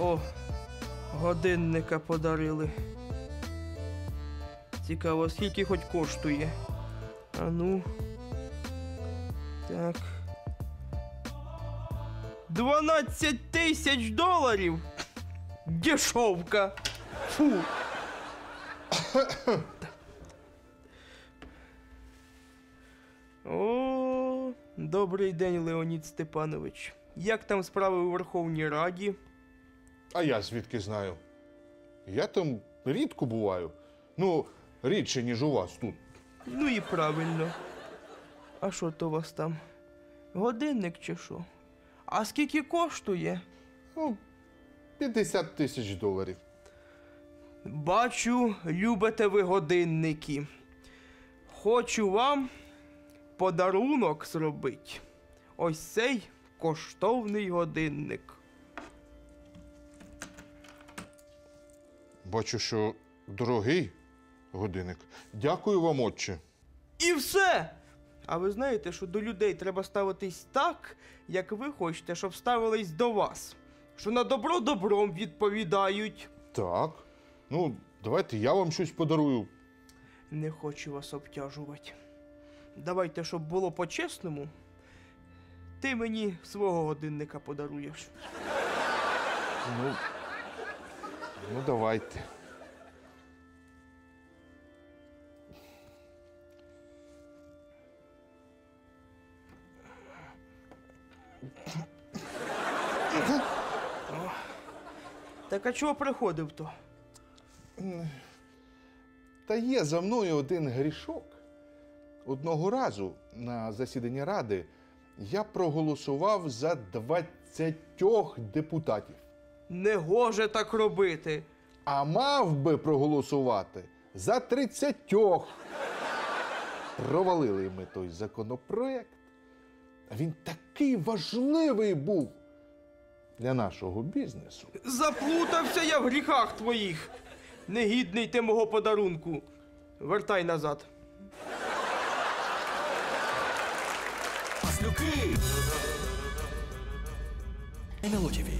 О, годинника подарили. Цікаво, скільки хоч коштує. А ну. Так. 12 тисяч доларів! Дешевка! Фу! О, добрий день, Леонід Степанович. Як там справи у Верховній Раді? А я звідки знаю? Я там рідко буваю. Ну, рідше, ніж у вас тут. Ну і правильно. А що то у вас там? Годинник чи що? А скільки коштує? Ну, 50 тисяч доларів. Бачу, любите ви годинники. Хочу вам подарунок зробити. Ось цей коштовний годинник. Бачу, що дорогий годинник. Дякую вам, отче. І все. А ви знаєте, що до людей треба ставитись так, як ви хочете, щоб ставились до вас. Що на добро добром відповідають. Так. Ну, давайте я вам щось подарую. Не хочу вас обтяжувати. Давайте, щоб було по-чесному. Ти мені свого годинника подаруєш. Ну, ну давайте. Так а чого приходив то? Та є за мною один грішок. Одного разу на засіданні ради я проголосував за 20 депутатів. Не гоже так робити. А мав би проголосувати за 30. Провалили ми той законопроект. А він такий важливий був для нашого бізнесу. Заплутався я в гріхах твоїх. Негідний ти мого подарунку. Вертай назад. Маслюки. НЛО ТВ.